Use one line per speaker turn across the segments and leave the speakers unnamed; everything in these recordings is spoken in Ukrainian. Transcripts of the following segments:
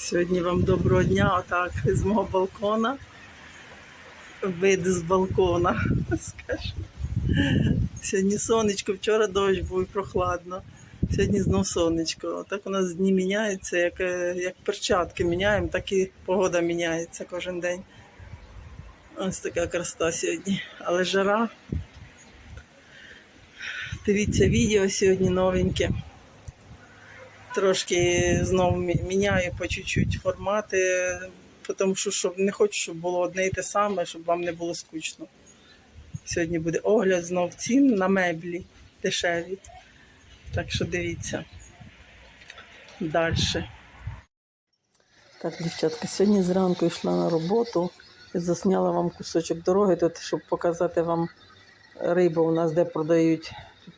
Сьогодні вам доброго дня, отак з мого балкона. Вид з балкона, скажу. Сьогодні сонечко, вчора дощ був прохладно. Сьогодні знов сонечко. Так у нас дні міняються, як, е, як перчатки міняємо, так і погода міняється кожен день. Ось така красота сьогодні. Але жара. Дивіться відео сьогодні новеньке. Трошки знову міняю по чуть-чуть формати, тому що щоб, не хочу, щоб було одне і те саме, щоб вам не було скучно. Сьогодні буде огляд знов цін на меблі дешеві. Так що дивіться. Далі. Так, дівчатка, сьогодні зранку йшла на роботу і засняла вам кусочок дороги, тут, щоб показати вам рибу у нас, де продають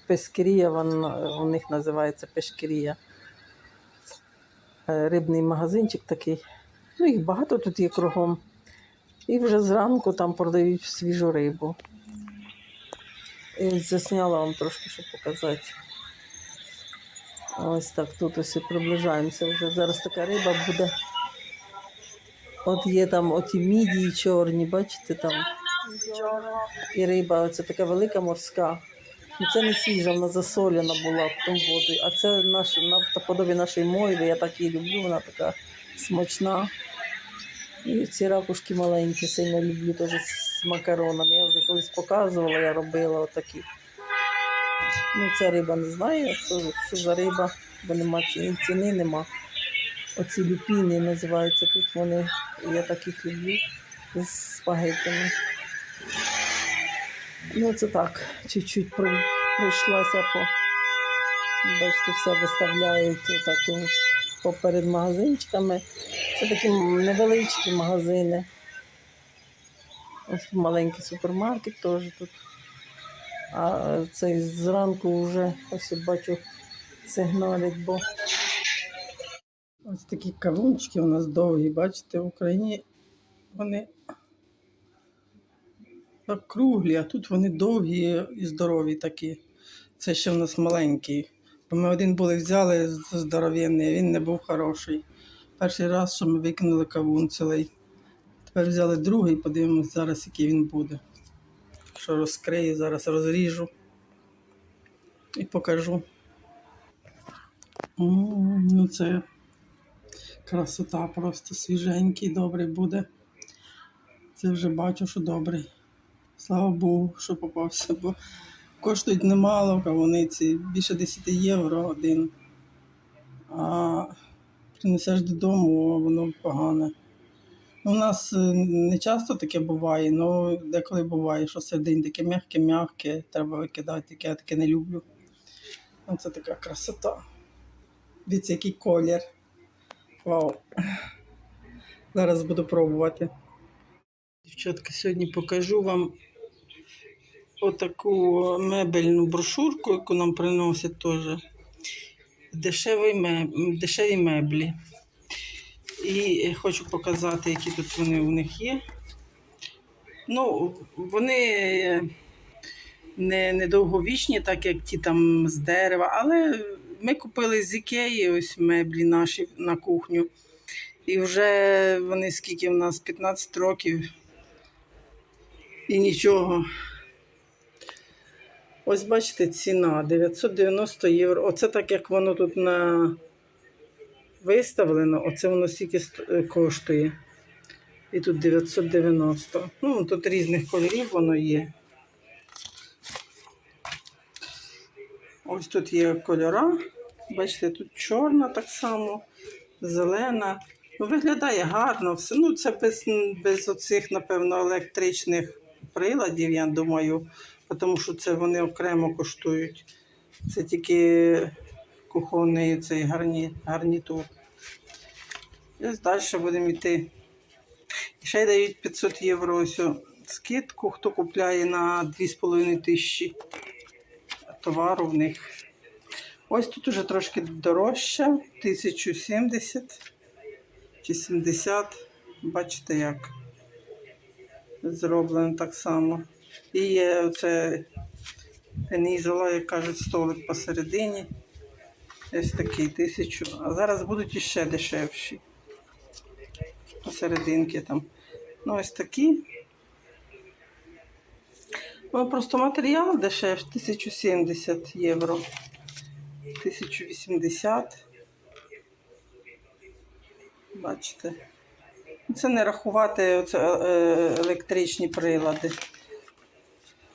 пескірія, вон, у них називається пешкірія. Е, Рибний магазинчик такий. Ну, їх багато тут є кругом. І вже зранку там продають свіжу рибу. І засняла вам трошки, щоб показати. Ось так тут ось і приближаємося вже. Зараз така риба буде. От є там оті мідії чорні, бачите там. І риба, оце така велика морська. Ну, це не свіжа, вона засолена була в тому водою. А це наш, наподобі нашої мойви, я так її люблю, вона така смачна. І ці ракушки маленькі, сильно люблю теж з макаронами. Я вже колись показувала, я робила отакі. Ну, ця риба не знаю, що, що за риба, бо нема ціни, ціни нема. Оці люпіни називаються тут вони, я таких люблю з спагеттями. Ну, це так, чуть-чуть пройшлася по. Бачите, все виставляють так поперед магазинчиками. Це такі невеличкі магазини. Ось маленький супермаркет теж тут. А цей зранку вже ось бачу сигналять, бо ось такі кавунчики у нас довгі, бачите, в Україні вони так круглі, а тут вони довгі і здорові такі. Це ще в нас маленький. Бо ми один були взяли з- здоровенний, він не був хороший. Перший раз, що ми викинули кавун цілий. Тепер взяли другий, подивимось зараз, який він буде. Що розкрию, зараз розріжу і покажу. М, Ну, це красота, просто свіженький, добрий буде. Це вже бачу, що добрий. Слава Богу, що попався, бо коштують немало кавуниці, більше 10 євро один. А принесеш додому, воно погане. Ну, у нас е, не часто таке буває, але деколи буває, що середині таке м'яке-м'яке, треба викидати, таке я таке не люблю. Ну, це така красота. Дивіться, який колір. Вау. Зараз буду пробувати. Дівчатка, сьогодні покажу вам отаку мебельну брошурку, яку нам приносять теж. Дешеві, меб... Дешеві меблі. І хочу показати, які тут вони у них є. Ну, вони не, не довговічні, так як ті там з дерева, але ми купили з Ікеї ось меблі наші на кухню. І вже вони скільки в нас 15 років. І нічого. Ось бачите, ціна 990 євро. Оце так як воно тут на виставлено, оце воно стільки е, коштує. І тут 990. Ну, тут різних кольорів воно є. Ось тут є кольора. Бачите, тут чорна так само, зелена. Ну, виглядає гарно все. Ну, це без, без оцих, напевно, електричних приладів, я думаю, тому що це вони окремо коштують. Це тільки кухонний цей гарні, гарнітур. І ось далі будемо йти. І ще й дають 500 євро ось скидку, хто купляє на 2,5 тисячі товару в них. Ось тут уже трошки дорожче, 1070 чи 70. Бачите, як зроблено так само. І є оце пенізола, як кажуть, столик посередині. Ось такий тисячу. А зараз будуть іще дешевші. посерединки там. Ну, ось такі. Ну, просто матеріал дешев 1070 євро. 1080. Бачите. Це не рахувати оце, е, електричні прилади.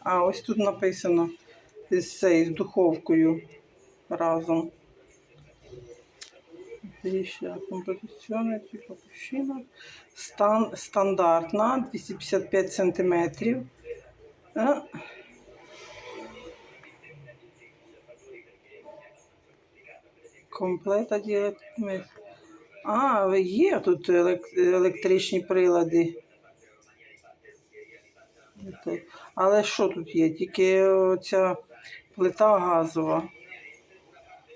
А ось тут написано з з духовкою разом. Композиційна, типу кущина. Стан, стандартна 255 сантиметрів. Е, Комплета ділить. А, є тут електричні прилади. Але що тут є? Тільки оця плита газова.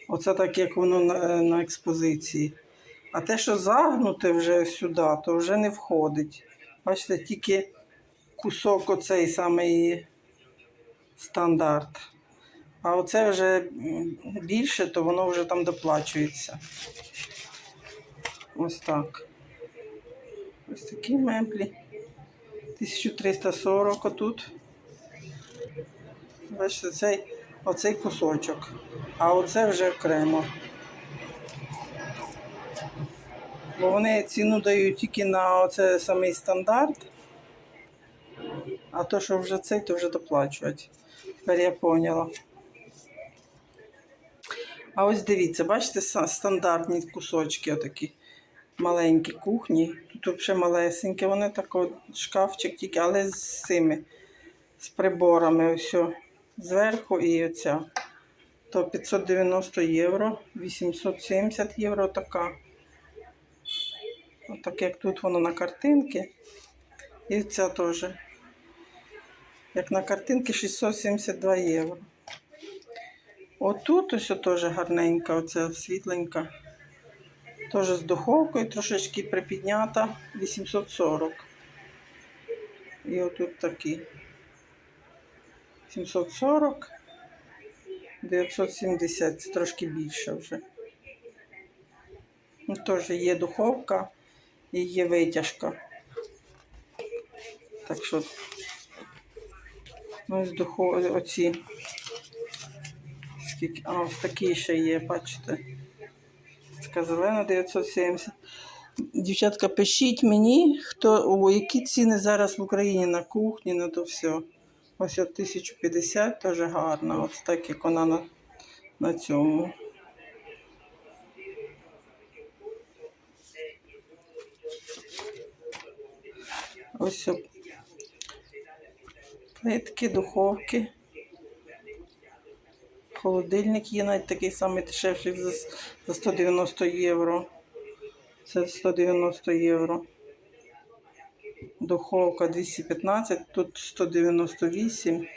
Оце так, як воно на, на експозиції. А те, що загнуте вже сюди, то вже не входить. Бачите, тільки кусок оцей самий стандарт. А оце вже більше, то воно вже там доплачується. Ось так. Ось такі меблі. 1340 отут. Бачите, цей, оцей кусочок. А оце вже окремо. Бо вони ціну дають тільки на оце самий стандарт. А то, що вже цей, то вже доплачувати. Тепер я поняла. А ось дивіться, бачите, стандартні кусочки отакі. Маленькі кухні. Тут взагалі малесенькі, вони так от шкафчик тільки, але з цими, з приборами. Ось зверху і оця. То 590 євро, 870 євро така. Отак як тут воно на картинці. І ця теж. Як на картинці 672 євро. Отут ось теж гарненька, оця світленька. Теж з духовкою трошечки припіднята 840. І отут такі. 740, 970, це трошки більше вже. Ну, теж є духовка і є витяжка. Так що ну, ось духов... оці. Скільки... А, ось такі ще є, бачите. Така зелена 970. Дівчатка, пишіть мені, хто, о, які ціни зараз в Україні на кухні, на то все. Ось от 1050 теж гарна. Ось так як вона на, на цьому. Ось плитки, духовки. Холодильник є навіть такий самий дешевший за, за 190 євро. Це 190 євро. Духовка 215, тут 198.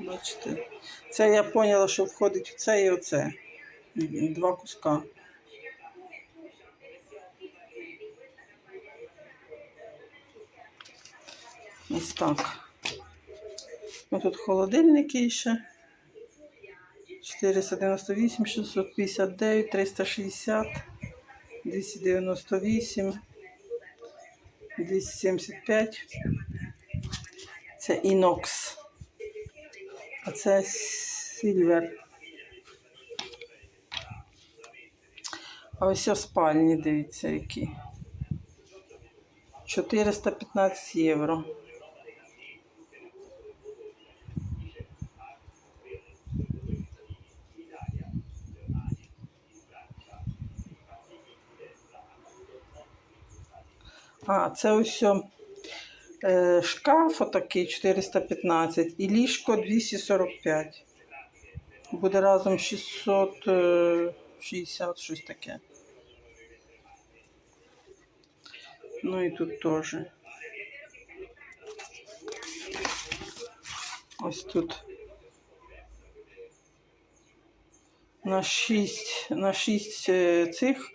Бачите. Це я поняла, що входить в це і оце. Два куска. Ось так. Ну, тут холодильники ще. 498, 659, 360, 298, 275. Це інокс. А це сільвер. А ось спальні, дивіться, які. 415 євро. А, це ось е, шкаф отакий 415 і ліжко 245. Буде разом 660, щось таке. Ну і тут теж. Ось тут. На 6, на 6 е, цих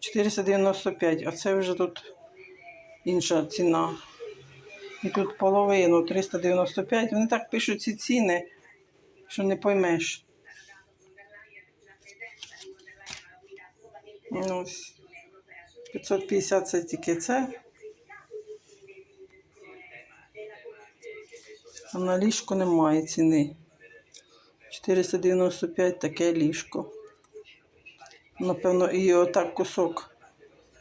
495, а це вже тут інша ціна. І тут половину 395. Вони так пишуть ці ціни, що не поймеш. Ну, ось. 550 це тільки це. А на ліжко немає ціни. 495 таке ліжко. Напевно, і отак кусок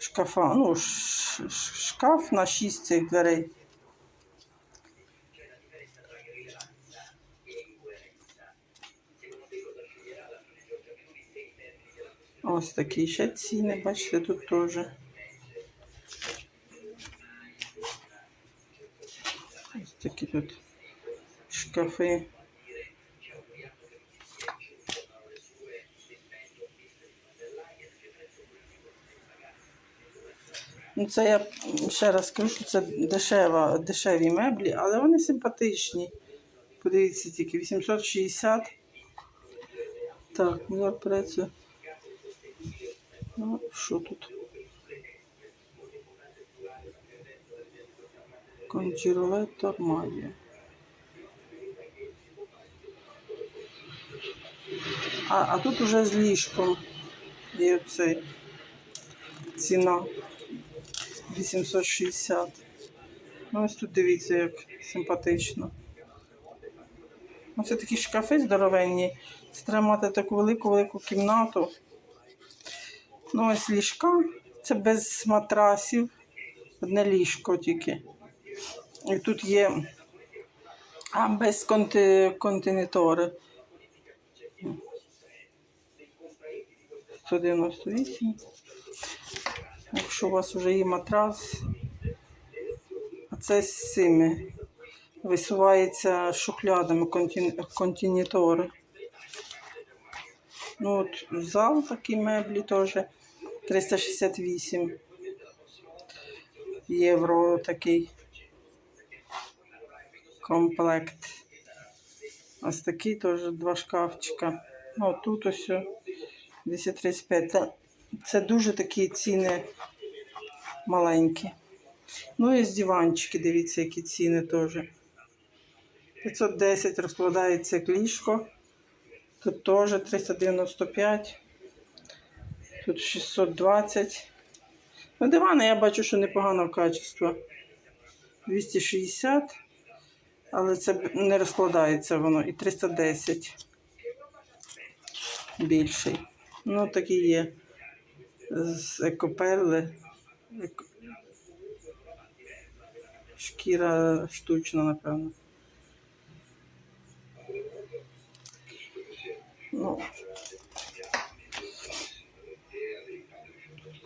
шкафа. Ну, ш- ш- шкаф на 6 цих дверей. Ось такі ще ціни, бачите, тут теж. Ось такі тут шкафи. Ну, це я ще раз скажу, що це дешева, дешеві меблі, але вони симпатичні. Подивіться тільки 860. Так, ну працю. Ну, що тут? Кончеролетто Армадіо. А, а тут уже з ліжком є цей ціна 860. Ну, ось тут дивіться, як симпатично. Ну, це такі шкафи здоровенні. Це треба мати таку велику-велику кімнату. Ну, ось ліжка. Це без матрасів. Одне ліжко тільки. І тут є а, без конти... континентори. 198. Якщо у вас вже є матрас, а це з цими висувається шухлядами контин... континентори. Ну от зал такі меблі теж 368 євро такий комплект. Ось такий теж два шкафчика. Ну, тут ось 235. Це, це дуже такі ціни маленькі. Ну і з диванчики, дивіться, які ціни теж. 510 розкладається як ліжко. Тут теж 395. Тут 620. Ну, дивани я бачу, що непоганого качества. 260. Але це не розкладається воно. І 310. Більший. Ну, такі є. З екоперли. Шкіра штучна, напевно. Ну,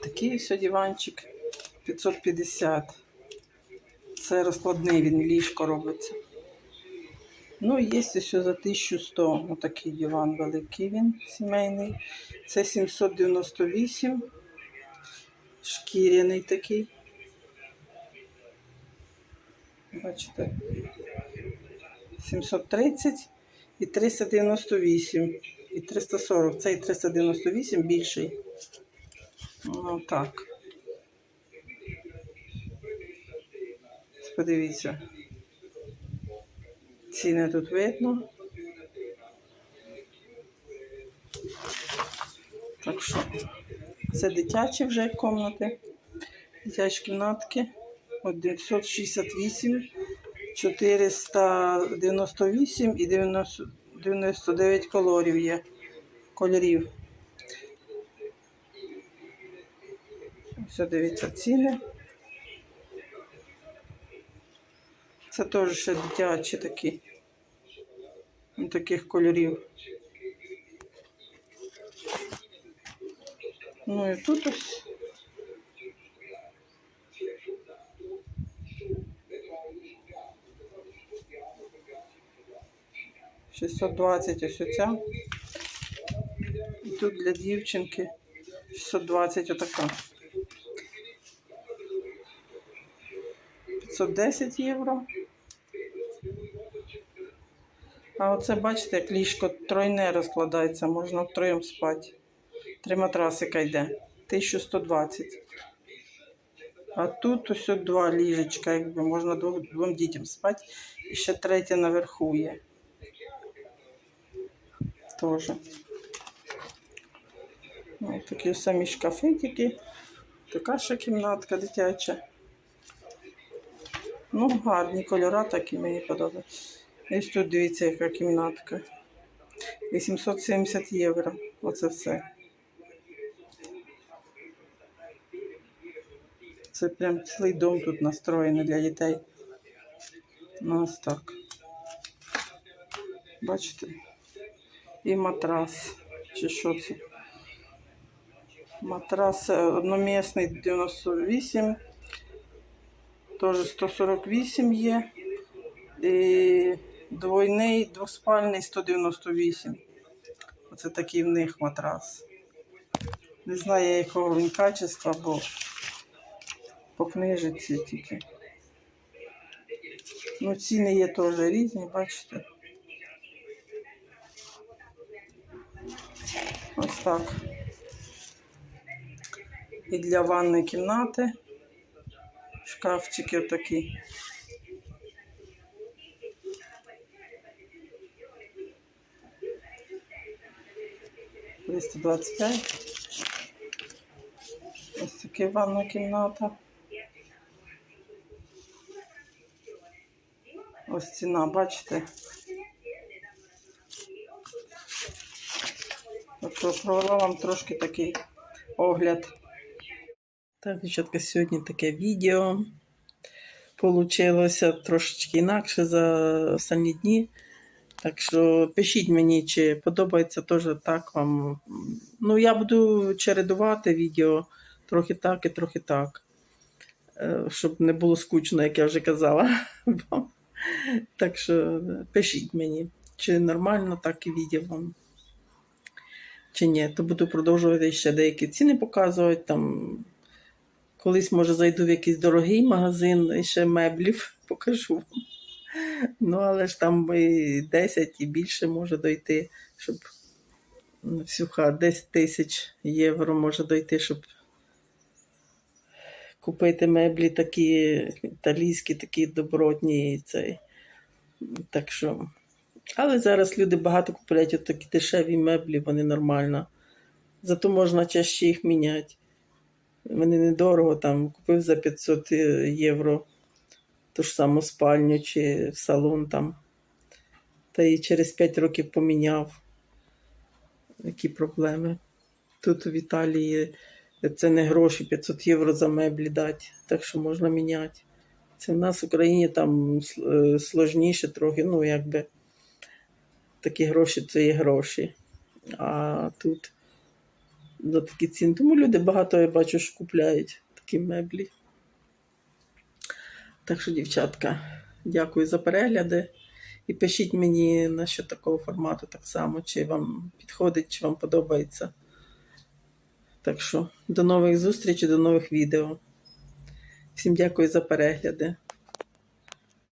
такий ось диванчик 550. Це розкладний він ліжко робиться. Ну, є ось за 1100. Отакий диван великий він сімейний. Це 798. Шкіряний такий. Бачите. 730 і 398 і 340. Цей 398 більший. Ну так. Подивіться. Ціни тут видно. Так що це дитячі вже кімнати. Дитячі кімнатки. От 968, 498 і 90 99 кольорів є. Кольорів. Все, дивіться ціни. Це теж ще дитячі такі. Таких кольорів. Ну і тут ось. Шістсот двадцять ось оця. І тут для дівчинки 620 отака. 510 євро. А оце бачите, як ліжко тройне розкладається, можна втроєм спати. Три матрасика йде. 1120. А тут ось два ліжечка, якби можна двом, дітям спати. І ще третє наверху є. Тоже. Ну, такі самі шкафи тільки Така ще кімнатка дитяча. Ну, гарні кольора такі мені подобаються. І ось тут дивіться, яка кімнатка. 870 євро. Оце все. Це прям цілий дом тут настроєний для дітей. Ну, ось так. Бачите? І матрас. Чи що це? Матрас е, одномісний 98. Теж 148 є. І двойний, двоспальний 198. Оце такий в них матрас. Не знаю, якого він качества, бо по книжиці тільки. Ну, ціни є теж різні, бачите. Ось так. І для ванної кімнати шкафчики отакі. Двісті двадцять п'ять. Ось така ванна кімната. Ось ціна, бачите? Тобто провела вам трошки такий огляд. Так, дівчатка, сьогодні таке відео. Получилося трошечки інакше за останні дні. Так що пишіть мені, чи подобається теж так вам. Ну, я буду чередувати відео трохи так і трохи так. Е, Щоб не було скучно, як я вже казала вам. Так що пишіть мені, чи нормально так і відео вам. Чи ні, то буду продовжувати ще деякі ціни показувати. Там колись, може, зайду в якийсь дорогий магазин і ще меблів покажу. Ну, але ж там і 10 і більше може дойти, щоб на всю хату 10 тисяч євро може дойти, щоб купити меблі такі італійські, такі добротні. Цей. Так що. Але зараз люди багато купують от такі дешеві меблі, вони нормально. Зато можна чаще їх міняти. Вони недорого там купив за 500 євро ту ж саму спальню чи салон там. Та і через 5 років поміняв. Які проблеми. Тут в Італії це не гроші, 500 євро за меблі дати, так що можна міняти. Це в нас в Україні там е, сложніше трохи, ну якби такі гроші це є гроші. А тут за такі ціни. Тому люди багато я бачу, що купляють такі меблі. Так що, дівчатка, дякую за перегляди. І пишіть мені на що такого формату так само, чи вам підходить, чи вам подобається. Так що, до нових зустрічей, до нових відео. Всім дякую за перегляди.